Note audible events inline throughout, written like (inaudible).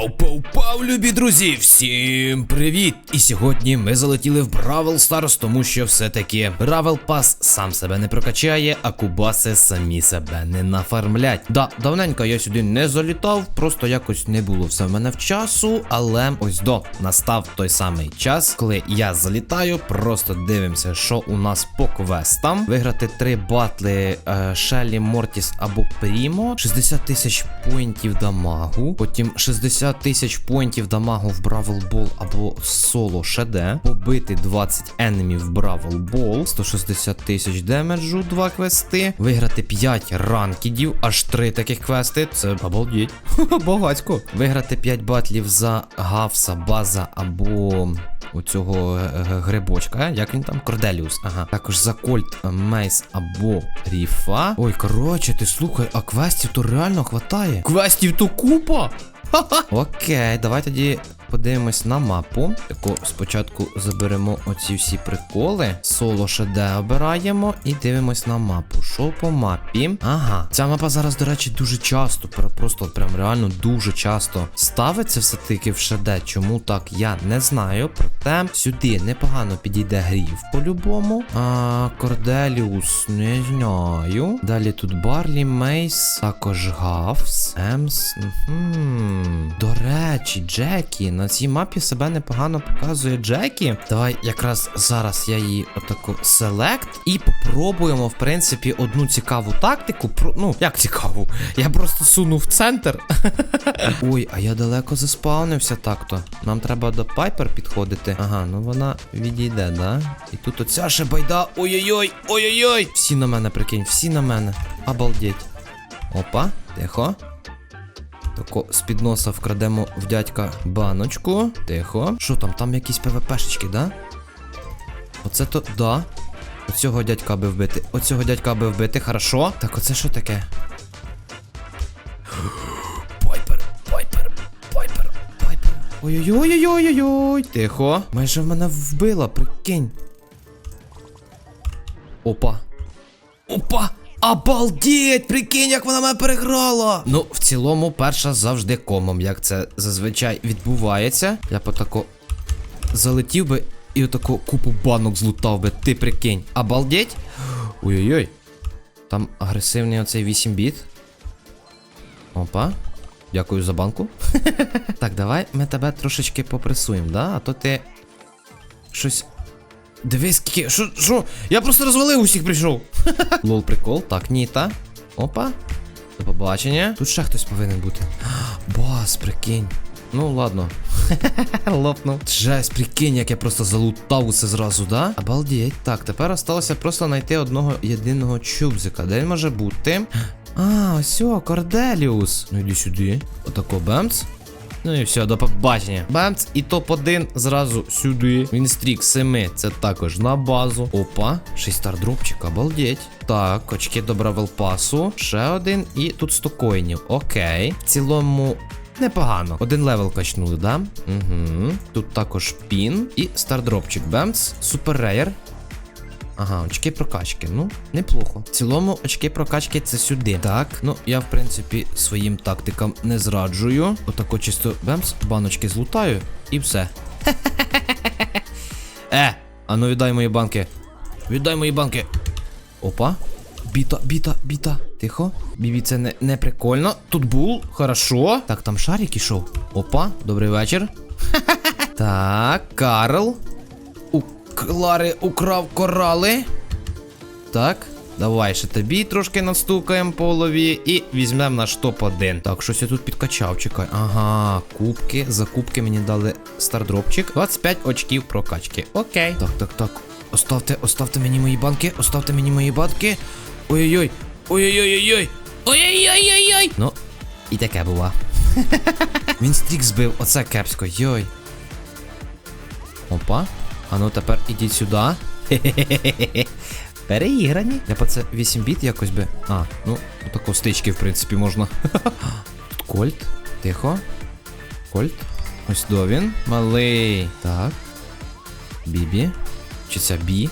Bo, bo, bo. Пау-пау-пау, любі друзі! Всім привіт! І сьогодні ми залетіли в Бравл Старс, тому що все-таки Бравл Пас сам себе не прокачає, а кубаси самі себе не нафармлять. Да, давненько я сюди не залітав, просто якось не було все в мене в часу, але ось до настав той самий час, коли я залітаю, просто дивимося, що у нас по квестам. Виграти три батли е, Шелі, Мортіс або Прімо, 60 тисяч поінтів дамагу, потім 60 тисяч поінтів дамагу в Бравл Бол або соло ШД, побити 20 енемів в Бравл Бол, 160 тисяч демеджу, два квести, виграти 5 ранкідів, аж 3 таких квести. Це обалдіть. Багацько. Виграти 5 батлів за Гавса, База або у цього е, е, грибочка, е? як він там? Корделіус. Ага. Також за Кольт, Мейс або Ріфа. Ой, коротше, ти слухай, а квестів то реально хватає. Квестів то купа. Окей, давай тоді подивимось на мапу. Тако спочатку заберемо оці всі приколи. Соло ШД обираємо і дивимось на мапу. Що по мапі? Ага. Ця мапа зараз, до речі, дуже часто, просто прям реально дуже часто ставиться все-таки в ШД. Чому так, я не знаю. Проте сюди непогано підійде грів по-любому. А, Корделіус, не знаю. Далі тут Барлі, Мейс, також Гавс, Емс. До речі, Джекі. На цій мапі себе непогано показує Джекі. Давай якраз зараз я її отаку селект і попробуємо, в принципі, одну цікаву тактику. Ну, як цікаву? Я просто суну в центр. (laughs) Ой, а я далеко заспавнився так-то. Нам треба до Пайпер підходити. Ага, ну вона відійде, да? І тут оця ще байда. Ой-ой-ой, ой-ой-ой. Всі на мене, прикинь, всі на мене. Обалдеть. Опа, тихо. Тако з-під носа вкрадемо в дядька баночку. Тихо. Що там? Там якісь ПВПшечки, да? Оце то. Да. Оцього дядька би вбити. Оцього дядька би вбити, хорошо. Так, оце що таке? Пайпер, пайпер, пайпер, пайпер. Ой-ой-ой-ой-ой-ой. Тихо. Майже в мене вбила, прикинь. Опа. Опа! Обалдеть! Прикинь, як вона мене переграла! Ну, в цілому, перша завжди комом, як це зазвичай відбувається. Я потако залетів би і отако купу банок злутав би, ти прикинь. Обалдеть? Ой-ой-ой. Там агресивний оцей 8 біт. Опа. Дякую за банку. (laughs) так, давай ми тебе трошечки попресуємо, да? А то ти. Щось. Дивись, скільки. Що? Що? Я просто розвалив усіх прийшов. (laughs) Лол, прикол. Так, Ніта. Опа. До побачення. Тут ще хтось повинен бути. (gasps) Бас, прикинь. Ну, ладно. (laughs) Лопнув. Жесть, прикинь, як я просто залутав усе зразу, да? Обалдеть. Так, тепер осталося просто знайти одного єдиного чубзика. Де він може бути? (gasps) А, ось, о, Корделіус. Ну йди сюди. Отако бемц. Ну і все, до побачення. Бемц і топ-1 зразу сюди. Вінстрік 7, це також на базу. Опа, 6 стардропчик, обалдеть. Так, очки до бравелпасу. Ще один. І тут 100 коїнів. Окей. В цілому. Непогано. Один левел качнули, да? Угу. Тут також пін і стардропчик. Бемц. Супер рейер. Ага, очки прокачки. Ну, неплохо. В цілому, очки прокачки це сюди. Так, ну я в принципі своїм тактикам не зраджую. Отако чисто бемс, баночки злутаю і все. (laughs) Е, а ну віддай мої банки. Віддай мої банки. Опа. Біта, біта, біта. Тихо. Бібі, це не, не прикольно. Тут бул, хорошо. Так, там шарик ішов. Опа, добрий вечір. (laughs) Так, Карл. Клари украв корали. Так. Давай ще тобі трошки настукаємо по голові і візьмемо наш топ-1. Так, щось я тут підкачав, чекай. Ага, кубки. За кубки мені дали стардропчик. 25 очків прокачки. Окей. Так, так, так. Оставте, оставте мені мої банки, оставте мені мої банки. Ой-ой-ой. Ой-ой-ой-ой. Ой-ой-ой-ой-ой. Ну, і таке бува. (laughs) Він стрік збив, оце кепсько, йой. Опа. А ну тепер ідіть сюди. (laughs) Переіграні. Я по це 8 біт якось би. А, ну, тако стички, в принципі, можна. Тут (laughs) Кольт. Тихо. Кольт. Ось до він. Малий. Так. Бібі. Чи це бі?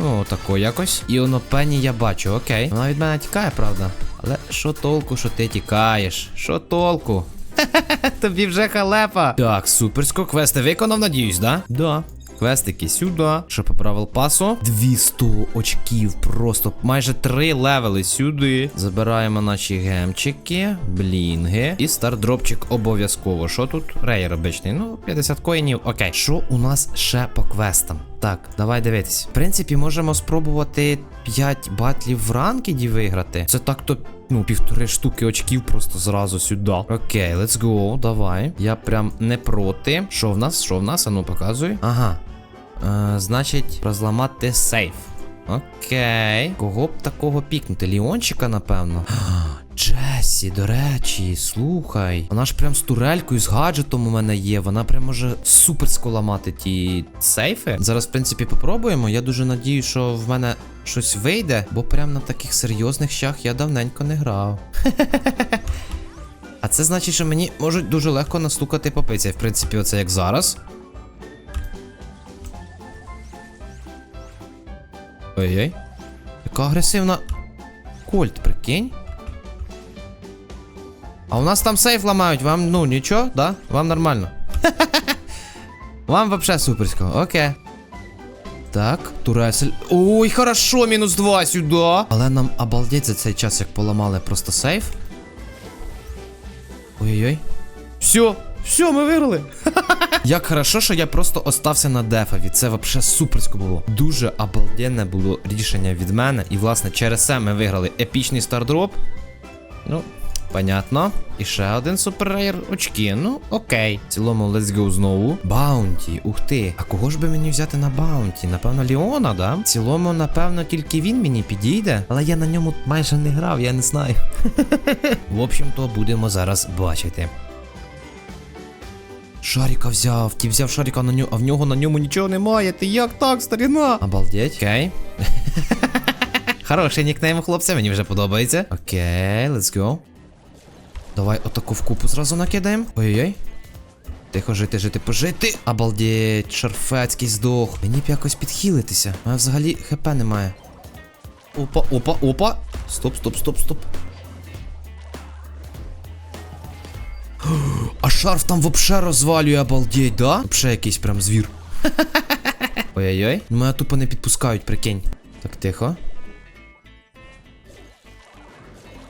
О, тако якось. І воно пені я бачу, окей. Вона від мене тікає, правда. Але що толку, що ти тікаєш? Що толку? (laughs) Тобі вже халепа. Так, суперсько, квести виконав, надіюсь, да? Да. Квестики сюди. Що по правил пасу? 200 очків. Просто майже 3 левели сюди. Забираємо наші гемчики, блінги. І стардропчик обов'язково. Що тут? Рейер обичний. Ну, 50 коїнів. Окей. Що у нас ще по квестам? Так, давай дивитись. В принципі, можемо спробувати 5 батлів в ранкеді виграти. Це так-то. Ну, півтори штуки очків просто зразу сюди. Окей, let's go, давай. Я прям не проти. Що в нас? Що в нас? Ану, показуй. Ага. Е, значить, розламати сейф. Окей. Кого б такого пікнути? Ліончика, напевно. (gasps) Джесі, до речі, слухай. Вона ж прям з турелькою, з гаджетом у мене є. Вона прям може суперсько ламати ті сейфи. Зараз, в принципі, попробуємо. Я дуже надію, що в мене щось вийде, бо прям на таких серйозних щах я давненько не грав. (laughs) А це значить, що мені можуть дуже легко настукати по. В принципі, оце як зараз. Ой-ой. Яка агресивна. Кольт, прикинь. А у нас там сейф ламають, вам, ну, нічого, да? Вам нормально. (laughs) Вам вообще суперсько, окей. Так, туресель. Ой, хорошо, мінус 2 сюди. Але нам обалдеть за цей час, як поламали просто сейф. Ой-ой-ой. Все, все, ми виграли. (laughs) Як хорошо, що я просто остався на дефаві. Це вообще суперсько було. Дуже обалденне було рішення від мене. І, власне, через це ми виграли епічний стардроп. Ну, понятно. І ще один суперрейр очки. Ну, окей. В цілому, let's go знову. Баунті, ух ти. А кого ж би мені взяти на баунті? Напевно, Ліона, да? В цілому, напевно, тільки він мені підійде. Але я на ньому майже не грав, я не знаю. (laughs) В общем-то, будемо зараз бачити. Шаріка взяв, ті взяв шаріка на нього, а в нього на ньому нічого немає. Ти як так, старіна? Обалдеть. Окей. (laughs) Хороший нікнейм хлопця, мені вже подобається. Окей, let's go. Давай отаку в купу зразу накидаємо. Ой-ой-ой. Тихо жити, жити, пожити. Обалдеть, шарфецький здох. Мені б якось підхилитися. А взагалі хп немає. Опа, опа, опа. Стоп, стоп, стоп, стоп. А шарф там вообще розвалює, обалдеть, да? Вообще якийсь прям звір. (laughs) Ой-ой-ой. Ну, Мене тупо не підпускають, прикинь. Так, тихо.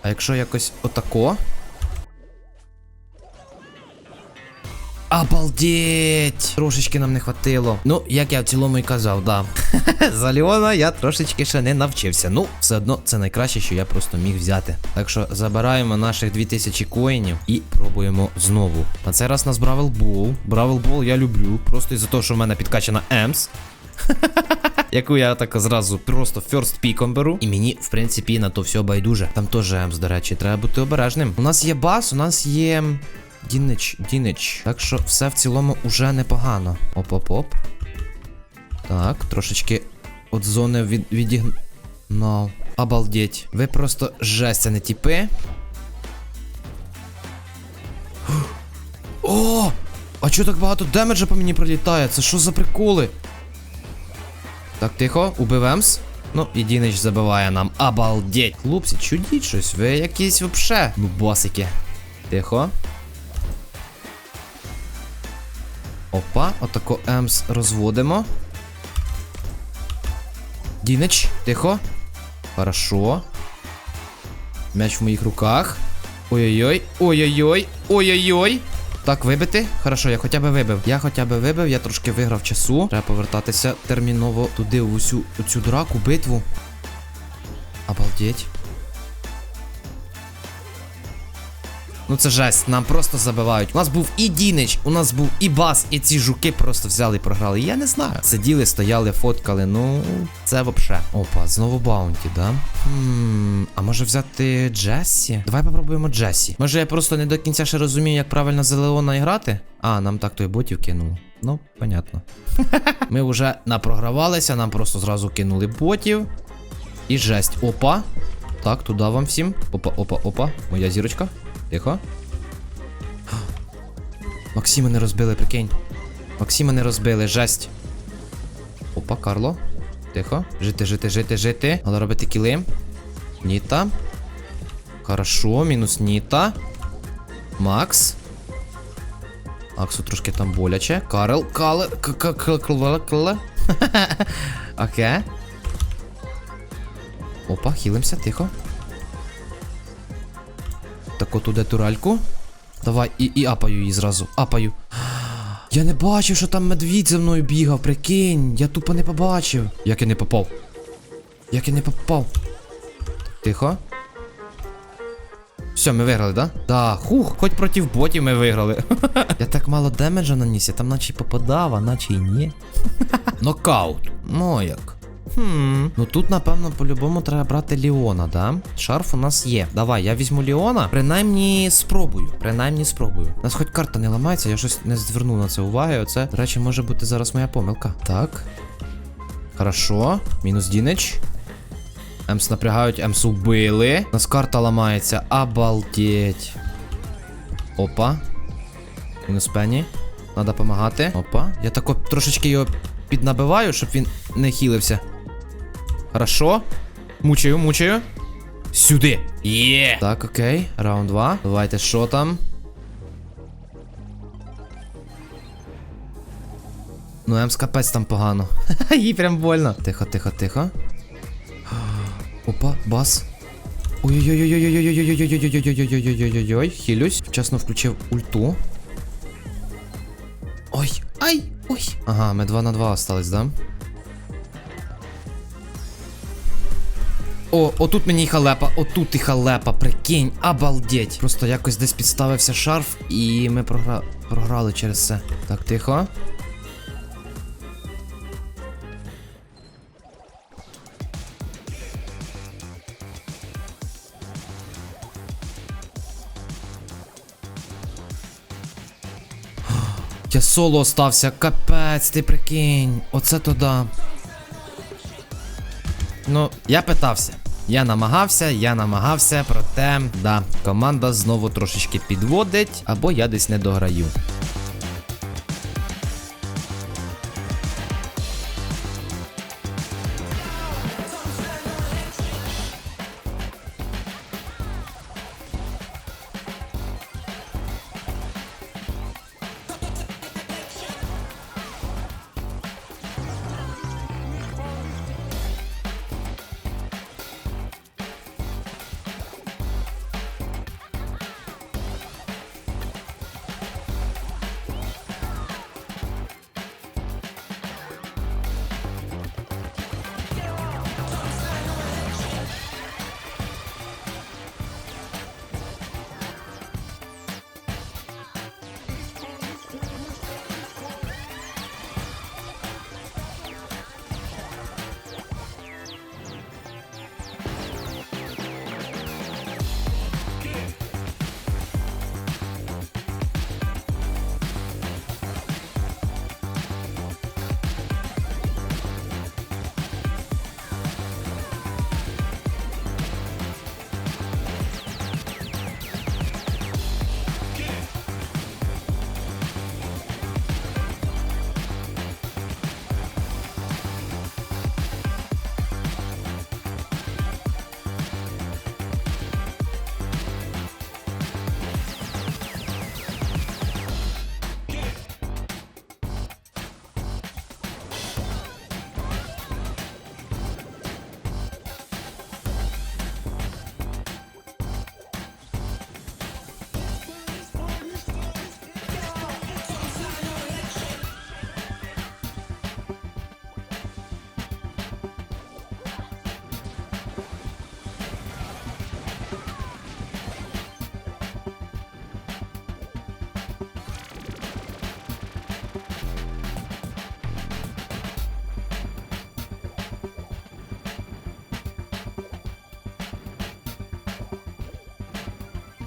А якщо якось отако? Обалдеть! Трошечки нам не хватило. Ну, як я в цілому і казав, да. (laughs) За Леона я трошечки ще не навчився. Ну, все одно це найкраще, що я просто міг взяти. Так що забираємо наших 2000 коїнів і пробуємо знову. На цей раз нас Бравел Бол. Бравел Бол я люблю. Просто із-за того, що в мене підкачана Емс. (laughs) Яку я так зразу просто ферст піком беру. І мені, в принципі, на то все байдуже. Там теж Емс, до речі, треба бути обережним. У нас є бас, у нас є. Дінич, Дінич. Так що все в цілому уже непогано. Оп-оп-оп. Так, трошечки от зони від, відігнав. Обалдеть. Ви просто жесть, а не тіпи. О! А чого так багато демеджа по мені прилітає? Це що за приколи? Так, тихо, убив Емс. Ну, і Дінич забиває нам. Обалдеть. Хлопці, чудіть щось. Ви якісь вообще. Босики. Тихо. Опа, отако Емс розводимо. Дінич, тихо. Хорошо. М'яч в моїх руках. Ой-ой-ой, ой-ой-ой, ой-ой-ой. Так, вибити? Хорошо, я хоча б вибив. Я хоча б вибив, я трошки виграв часу. Треба повертатися терміново туди, в усю цю драку, битву. Обалдеть. Ну це жесть, нам просто забивають. У нас був і Дінич, у нас був і Бас, і ці жуки просто взяли і програли. Я не знаю. Сиділи, стояли, фоткали. Ну, це вообще. Опа, знову баунті, да? Хм, а може взяти Джесі? Давай попробуємо Джесі. Може я просто не до кінця ще розумію, як правильно за Леона грати? А, нам так той ботів кинуло. Ну, понятно. (laughs) Ми вже напрогравалися, нам просто зразу кинули ботів. І жесть. Опа. Так, туди вам всім. Опа, опа, опа. Моя зірочка. Тихо. Максима не розбили, прикинь. Максима не розбили, жесть. Опа, Карло. Тихо. Жити, жити, жити, жити. Але робити кіли. Ніта. Хорошо, мінус Ніта. Макс. Аксу трошки там боляче. Карл, Кале, к к к к к (laughs) Окей. Опа, хілимося, тихо. Так от туди туральку. Давай, і, і апаю її зразу. Апаю. Я не бачив, що там медвідь за мною бігав, прикинь. Я тупо не побачив. Як я не попав. Як я не попав. Тихо. Все, ми виграли, да? Да, хух, хоч проти ботів ми виграли. (laughs) я так мало демеджа наніс, я там наче попадав, а наче й ні. (laughs) Нокаут. Ну як. Хм. Ну тут, напевно, по-любому треба брати Ліона, да? Шарф у нас є. Давай, я візьму Ліона. Принаймні спробую. Принаймні спробую. У нас хоч карта не ламається, я щось не звернув на це уваги. Оце, до речі, може бути зараз моя помилка. Так. Хорошо. Мінус Дінич. Емс напрягають, Емс убили. У нас карта ламається. Обалдеть. Опа. Мінус Пенні. Надо помагати. Опа. Я тако трошечки його піднабиваю, щоб він не хілився. Хорошо. Мучаю, мучаю. Сюди. Є. Так, окей. Раунд 2. Давайте, що там? Ну, Емс капець там погано. (laughs) Їй прям больно. Тихо, тихо, тихо. Опа, бас. Ой-ой-ой-ой-ой-ой-ой-ой-ой-ой-ой-ой-ой-ой-ой-ой-ой. Хилюсь. Вчасно включив ульту. Ой, ай, ой. Ага, ми 2 на 2 остались, да? О, отут мені й халепа, отут і халепа, прикинь, обалдеть. Просто якось десь підставився шарф, і ми програ... програли через це. Так, тихо. (gasps) Я соло остався, капець, ти прикинь. Оце то да. Ну, я питався. Я намагався, я намагався, проте, да, команда знову трошечки підводить, або я десь не дограю.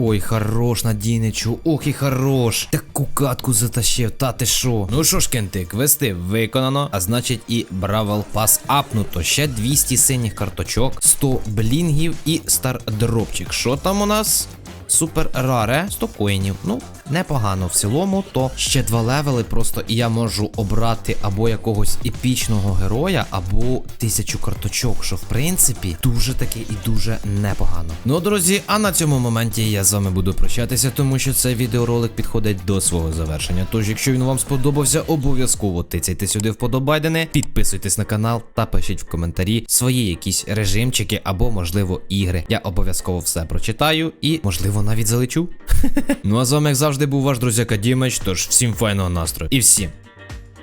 Ой, хорош, надійничу. ох і хорош. Таку катку затащив, та ти шо. Ну що ж, кенти, квести виконано, а значить і Бравл Пас апнуто. Ще 200 синіх карточок, 100 блінгів і стардропчик. Що там у нас? Супер раре, 100 коїнів. Ну, непогано в цілому, то ще два левели просто і я можу обрати або якогось епічного героя, або тисячу карточок, що в принципі дуже таки і дуже непогано. Ну, друзі, а на цьому моменті я з вами буду прощатися, тому що цей відеоролик підходить до свого завершення. Тож, якщо він вам сподобався, обов'язково тицяйте сюди вподобайдене, підписуйтесь на канал та пишіть в коментарі свої якісь режимчики або, можливо, ігри. Я обов'язково все прочитаю і, можливо, навіть залечу. (laughs) ну а з вами, як завжди, був ваш друзяка Дімеч, тож всім файного настрою і всім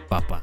па-па.